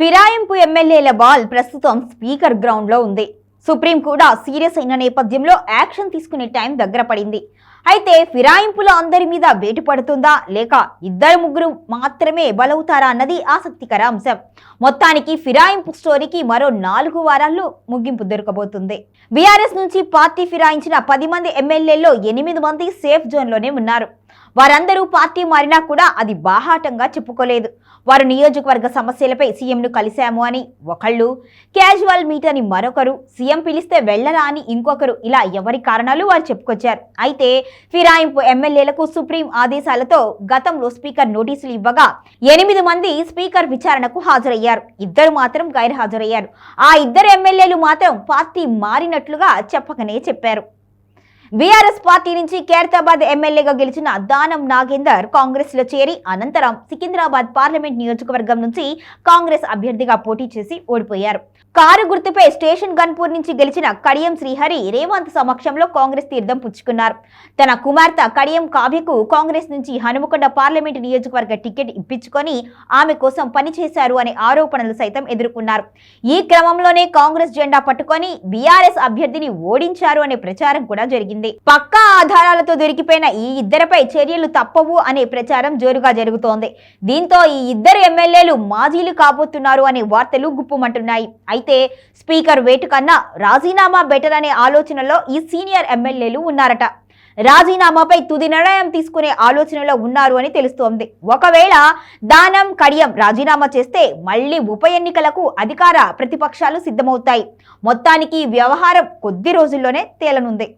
ఫిరాయింపు ఎమ్మెల్యేల బాల్ ప్రస్తుతం స్పీకర్ గ్రౌండ్లో ఉంది. సుప్రీం కూడా సీరియస్ అయిన నేపథ్యంలో యాక్షన్ తీసుకునే టైం దగ్గర పడింది. అయితే ఫిరాయింపులు అందరి మీద వేటు పడుతుందా లేక ఇద్దరు ముగ్గురు మాత్రమే బలవుతారా అన్నది ఆసక్తికర అంశం. మొత్తానికి ఫిరాయింపు స్టోరీకి మరో నాలుగు వారాల్లో ముగింపు దొరకబోతుంది. బీఆర్ఎస్ నుంచి పార్టీ ఫిరాయించిన పది మంది ఎమ్మెల్యేల్లో ఎనిమిది మంది సేఫ్ జోన్లోనే ఉన్నారు. వారందరూ పార్టీ మారినా కూడా అది బాహాటంగా చెప్పుకోలేదు. వారు నియోజకవర్గ సమస్యలపై సీఎంను కలిశాము అని ఒకళ్ళు క్యాజువల్ మీట్ అని మరొకరు సీఎం పిలిస్తే వెళ్ళరా అని ఇంకొకరు ఇలా ఎవరి కారణాలు వారు చెప్పుకొచ్చారు. అయితే ఫిరాయింపు ఎమ్మెల్యేలకు సుప్రీం ఆదేశాలతో గతంలో స్పీకర్ నోటీసులు ఇవ్వగా ఎనిమిది మంది స్పీకర్ విచారణకు హాజరయ్యారు. ఇద్దరు మాత్రం గైర్హాజరయ్యారు. ఆ ఇద్దరు ఎమ్మెల్యేలు మాత్రం పార్టీ మారినట్లుగా చెప్పకనే చెప్పారు. బీఆర్ఎస్ పార్టీ నుంచి ఖైరతాబాద్ ఎమ్మెల్యేగా గెలిచిన దానం నాగేందర్ కాంగ్రెస్లో చేరి అనంతరం సికింద్రాబాద్ పార్లమెంట్ నియోజకవర్గం నుంచి కాంగ్రెస్ అభ్యర్థిగా పోటీ చేసి ఓడిపోయారు. కారు గుర్తుపై స్టేషన్ గన్పూర్ నుంచి గెలిచిన కడియం శ్రీహరి రేవంత్ సమక్షంలో కాంగ్రెస్ తీర్థం పుచ్చుకున్నారు. తన కుమార్తె కడియం కావ్యకు కాంగ్రెస్ నుంచి హనుమకొండ పార్లమెంట్ నియోజకవర్గ టికెట్ ఇప్పించుకొని ఆమె కోసం పనిచేశారు అనే ఆరోపణలు సైతం ఎదుర్కొన్నారు. ఈ క్రమంలోనే కాంగ్రెస్ జెండా పట్టుకొని బీఆర్ఎస్ అభ్యర్థిని ఓడించారు అనే ప్రచారం కూడా జరిగింది. పక్కా ఆధారాలతో దొరికిపోయిన ఈ ఇద్దరిపై చర్యలు తప్పవు అనే ప్రచారం జోరుగా జరుగుతోంది. దీంతో ఈ ఇద్దరు ఎమ్మెల్యేలు మాజీలు కాబోతున్నారు అనే వార్తలు గుప్పుమంటున్నాయి. అయితే స్పీకర్ వేటు కన్నా రాజీనామా బెటర్ అనే ఆలోచనలో ఈ సీనియర్ ఎమ్మెల్యేలు ఉన్నారట. రాజీనామాపై తుది నిర్ణయం తీసుకునే ఆలోచనలో ఉన్నారు అని తెలుస్తోంది. ఒకవేళ దానం కడియం రాజీనామా చేస్తే మళ్ళీ ఉప ఎన్నికలకు అధికార ప్రతిపక్షాలు సిద్ధమవుతాయి. మొత్తానికి వ్యవహారం కొద్ది రోజుల్లోనే తేలనుంది.